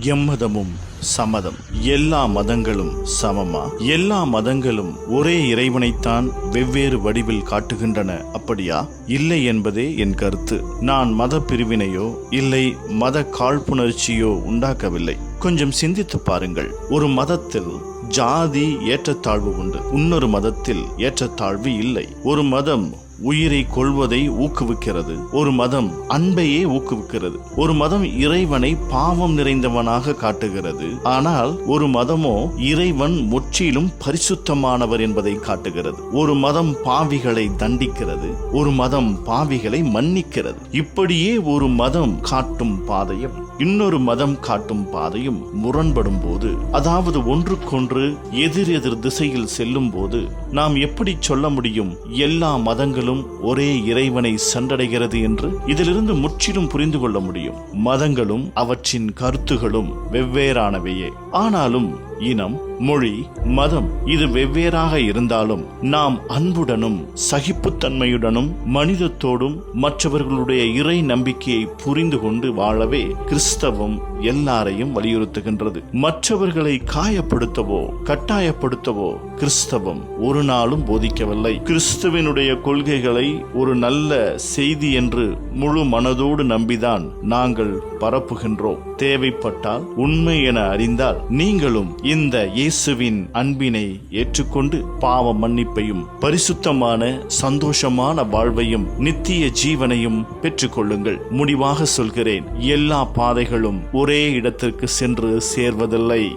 எம்மதமும் சமதம். எல்லா மதங்களும் சமமா? எல்லா மதங்களும் ஒரே இறைவனைத்தான் வெவ்வேறு வடிவில் காட்டுகின்றன. அப்படியா? இல்லை என்பதே என் கருத்து. நான் மத பிரிவினையோ இல்லை மத காழ்ப்புணர்ச்சியோ உண்டாக்கவில்லை. கொஞ்சம் சிந்தித்து பாருங்கள். ஒரு மதத்தில் ஜாதி ஏற்றத்தாழ்வு உண்டு. இன்னொரு மதத்தில் ஏற்றத்தாழ்வு இல்லை. ஒரு மதம் உயிரை கொள்வதை ஊக்குவிக்கிறது. ஒரு மதம் அன்பையே ஊக்குவிக்கிறது. ஒரு மதம் இறைவனை பாவம் நிறைந்தவனாக காட்டுகிறது. ஆனால் ஒரு மதமோ இறைவன் முற்றிலும் பரிசுத்தமானவர் என்பதை காட்டுகிறது. ஒரு மதம் பாவிகளை தண்டிக்கிறது. ஒரு மதம் பாவிகளை மன்னிக்கிறது. இப்படியே ஒரு மதம் காட்டும் பாதையம் இன்னொரு மதம் காட்டும் பாதையும் முரண்படும் போது அதாவது ஒன்றுக்கொன்று எதிர் எதிர் திசையில் செல்லும் போது நாம் எப்படி சொல்ல முடியும் எல்லா மதங்களும் ஒரே இறைவனை சென்றடைகிறது என்று? இதிலிருந்து முற்றிலும் புரிந்து கொள்ள முடியும். மதங்களும் அவற்றின் கருத்துகளும் வெவ்வேறானவையே. ஆனாலும் இனம் மொழி மதம் இது வெவ்வேறாக இருந்தாலும் நாம் அன்புடனும் சகிப்புத்தன்மையுடனும் மனிதத்தோடும் மற்றவர்களுடைய இறை நம்பிக்கையை புரிந்து கொண்டு வாழவே கிறிஸ்தவம் எல்லாரையும் வலியுறுத்துகின்றது. மற்றவர்களை காயப்படுத்தவோ கட்டாயப்படுத்தவோ கிறிஸ்தவம் ஒரு நாளும் போதிக்கவில்லை. கிறிஸ்துவனுடைய கொள்கைகளை ஒரு நல்ல செய்தி என்று முழு மனதோடு நம்பிதான் நாங்கள் பரப்புகின்றோம். தேவைப்பட்டால் உண்மை என அறிந்தால் நீங்களும் இந்த இயேசுவின் அன்பினை ஏற்றுக்கொண்டு பாவ மன்னிப்பையும் பரிசுத்தமான சந்தோஷமான வாழ்வையும் நித்திய ஜீவனையும் பெற்றுக்கொள்ளுங்கள். முடிவாக சொல்கிறேன் எல்லா பாதைகளும் ஒரே இடத்திற்கு சென்று சேர்வதில்லை.